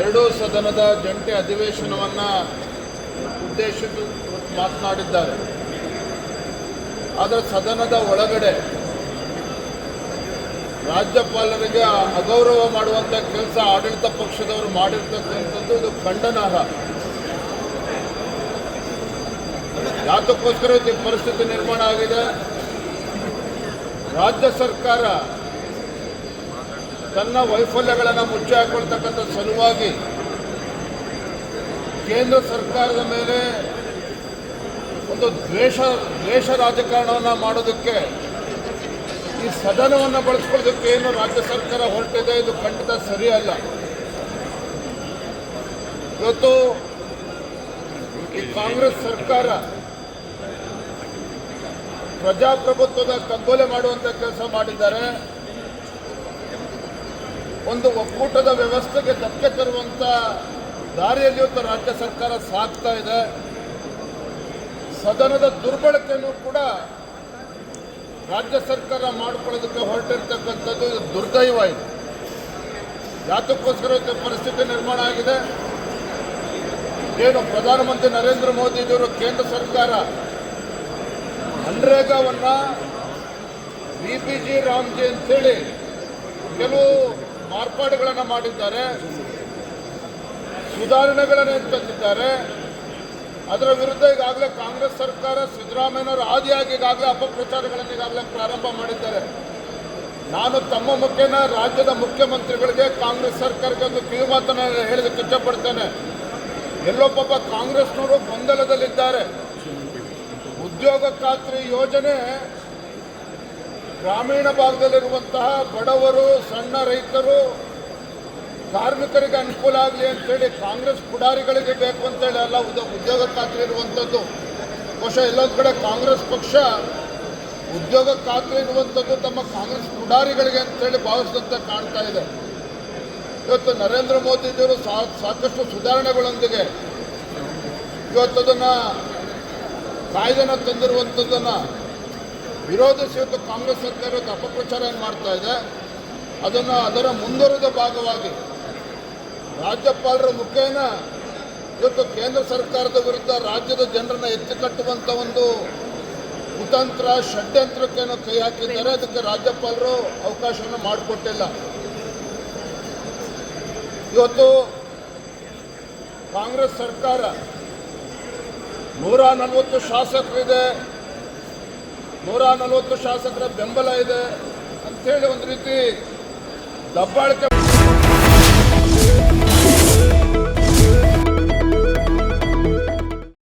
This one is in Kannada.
ಎರಡೂ ಸದನದ ಜಂಟಿ ಅಧಿವೇಶನವನ್ನ ಉದ್ದೇಶಿಸಿ ಮಾತನಾಡಿದ್ದಾರೆ. ಆದರೆ ಸದನದ ಒಳಗಡೆ ರಾಜ್ಯಪಾಲರಿಗೆ ಅಗೌರವ ಮಾಡುವಂತ ಕೆಲಸ ಆಡಳಿತ ಪಕ್ಷದವರು ಮಾಡಿರ್ತಕ್ಕಂಥದ್ದು ಇದು ಖಂಡನಾರ್ಹ ಯಾತಕ್ಕೋಸ್ಕರ ಈ ಪರಿಸ್ಥಿತಿ ನಿರ್ಮಾಣ ಆಗಿದೆ? ರಾಜ್ಯ ಸರ್ಕಾರ ತನ್ನ ವೈಫಲ್ಯಗಳನ್ನು ಮುಚ್ಚಿ ಹಾಕೊಳ್ತಕ್ಕಂಥ ಸಲುವಾಗಿ ಕೇಂದ್ರ ಸರ್ಕಾರದ ಮೇಲೆ ಒಂದು ದ್ವೇಷ ದ್ವೇಷ ರಾಜಕಾರಣವನ್ನು ಮಾಡೋದಕ್ಕೆ ಈ ಸದನವನ್ನು ಬಳಸ್ಕೊಳ್ಳೋದಕ್ಕೆ ಏನು ರಾಜ್ಯ ಸರ್ಕಾರ ಹೊರಟಿದೆ ಇದು ಖಂಡಿತ ಸರಿಯಲ್ಲ. ಇವತ್ತು ಈ ಕಾಂಗ್ರೆಸ್ ಸರ್ಕಾರ ಪ್ರಜಾಪ್ರಭುತ್ವದ ಕಗ್ಗೊಲೆ ಮಾಡುವಂಥ ಕೆಲಸ ಮಾಡಿದ್ದಾರೆ. ಒಂದು ಒಕ್ಕೂಟದ ವ್ಯವಸ್ಥೆಗೆ ಧಕ್ಕೆ ತರುವಂಥ ದಾರಿಯಲ್ಲಿ ಇವತ್ತು ರಾಜ್ಯ ಸರ್ಕಾರ ಸಾಗ್ತಾ ಇದೆ. ಸದನದ ದುರ್ಬಳಕೆಯನ್ನು ಕೂಡ ರಾಜ್ಯ ಸರ್ಕಾರ ಮಾಡಿಕೊಳ್ಳೋದಕ್ಕೆ ಹೊರಟಿರ್ತಕ್ಕಂಥದ್ದು ಇದು ದುರ್ದೈವ ಇದು. ಯಾತಕ್ಕೋಸ್ಕರ ಪರಿಸ್ಥಿತಿ ನಿರ್ಮಾಣ ಆಗಿದೆ. ಏನು ಪ್ರಧಾನಮಂತ್ರಿ ನರೇಂದ್ರ ಮೋದಿಜಿಯವರು ಕೇಂದ್ರ ಸರ್ಕಾರ ಮನ್ರೇಗಾವನ್ನು ಬಿ ಪಿ ಜಿ ರಾಮ್ಜಿ ಅಂತೇಳಿ ಕೆಲವು ಮಾರ್ಪಾಡುಗಳನ್ನು ಮಾಡಿದ್ದಾರೆ. ಸುಧಾರಣೆಗಳನ್ನು ತಂದಿದ್ದಾರೆ ಅದರ ವಿರುದ್ಧ ಈಗಾಗಲೇ ಕಾಂಗ್ರೆಸ್ ಸರ್ಕಾರ ಸಿದ್ದರಾಮಯ್ಯನವರು ಆದಿಯಾಗಿ ಈಗಾಗಲೇ ಅಪಪ್ರಚಾರಗಳನ್ನು ಈಗಾಗಲೇ ಪ್ರಾರಂಭ ಮಾಡಿದ್ದಾರೆ. ನಾನು ತಮ್ಮ ಮುಖೇನ ರಾಜ್ಯದ ಮುಖ್ಯಮಂತ್ರಿಗಳಿಗೆ ಕಾಂಗ್ರೆಸ್ ಸರ್ಕಾರಕ್ಕೆ ಒಂದು ಕಿವಿ ಮಾತನ್ನು ಹೇಳಲಿಕ್ಕೆ ಇಷ್ಟಪಡ್ತೇನೆ ಎಲ್ಲೊಬ್ಬೊಬ್ಬ ಕಾಂಗ್ರೆಸ್ನವರು ಗೊಂದಲದಲ್ಲಿದ್ದಾರೆ. ಉದ್ಯೋಗ ಖಾತ್ರಿ ಯೋಜನೆ ಗ್ರಾಮೀಣ ಭಾಗದಲ್ಲಿರುವಂತಹ ಬಡವರು, ಸಣ್ಣ ರೈತರು, ಕಾರ್ಮಿಕರಿಗೆ ಅನುಕೂಲ ಆಗಲಿ ಅಂತೇಳಿ ಕಾಂಗ್ರೆಸ್ ಪುಡಾರಿಗಳಿಗೆ ಬೇಕು ಅಂತೇಳಿ ಅಲ್ಲ ಉದ್ಯೋಗ ಉದ್ಯೋಗ ಖಾತ್ರಿ ಇರುವಂಥದ್ದು ಬಹುಶಃ ಎಲ್ಲೊಂದು ಕಡೆ ಕಾಂಗ್ರೆಸ್ ಪಕ್ಷ ಉದ್ಯೋಗ ಖಾತ್ರಿ ಇರುವಂಥದ್ದು ತಮ್ಮ ಕಾಂಗ್ರೆಸ್ ಪುಡಾರಿಗಳಿಗೆ ಅಂತೇಳಿ ಭಾವಿಸಿದಂತೆ ಕಾಣ್ತಾ ಇದೆ. ಇವತ್ತು ನರೇಂದ್ರ ಮೋದಿಜಿಯವರು ಸಾ, ಸಾಕಷ್ಟು ಸುಧಾರಣೆಗಳೊಂದಿಗೆ ಇವತ್ತು ಅದನ್ನು ಕಾಯ್ದೆನ ತಂದಿರುವಂಥದ್ದನ್ನು ವಿರೋಧಿಸಿ ಇವತ್ತು ಕಾಂಗ್ರೆಸ್ ಸರ್ಕಾರ ಇವತ್ತು ಅಪಪ್ರಚಾರ ಏನು ಮಾಡ್ತಾ ಇದೆ, ಅದನ್ನು ಅದರ ಮುಂದುವರಿದ ಭಾಗವಾಗಿ ರಾಜ್ಯಪಾಲರ ಮುಖೇನ ಇವತ್ತು ಕೇಂದ್ರ ಸರ್ಕಾರದ ವಿರುದ್ಧ ರಾಜ್ಯದ ಜನರನ್ನ ಎತ್ತಿ ಕಟ್ಟುವಂಥ ಒಂದು ಕುತಂತ್ರ, ಷಡ್ಯಂತ್ರಕ್ಕೇನು ಕೈ ಹಾಕಿದ್ದಾರೆ. ಅದಕ್ಕೆ ರಾಜ್ಯಪಾಲರು ಅವಕಾಶವನ್ನು ಮಾಡಿಕೊಟ್ಟಿಲ್ಲ. ಇವತ್ತು ಕಾಂಗ್ರೆಸ್ ಸರ್ಕಾರ ನೂರ ನಲವತ್ತು ಶಾಸಕರಿದೆ. ನೂರ ನಲವತ್ತು ಶಾಸಕರ ಬೆಂಬಲ ಇದೆ ಅಂಥೇಳಿ ಒಂದು ರೀತಿ ದಬ್ಬಾಳಿಕೆ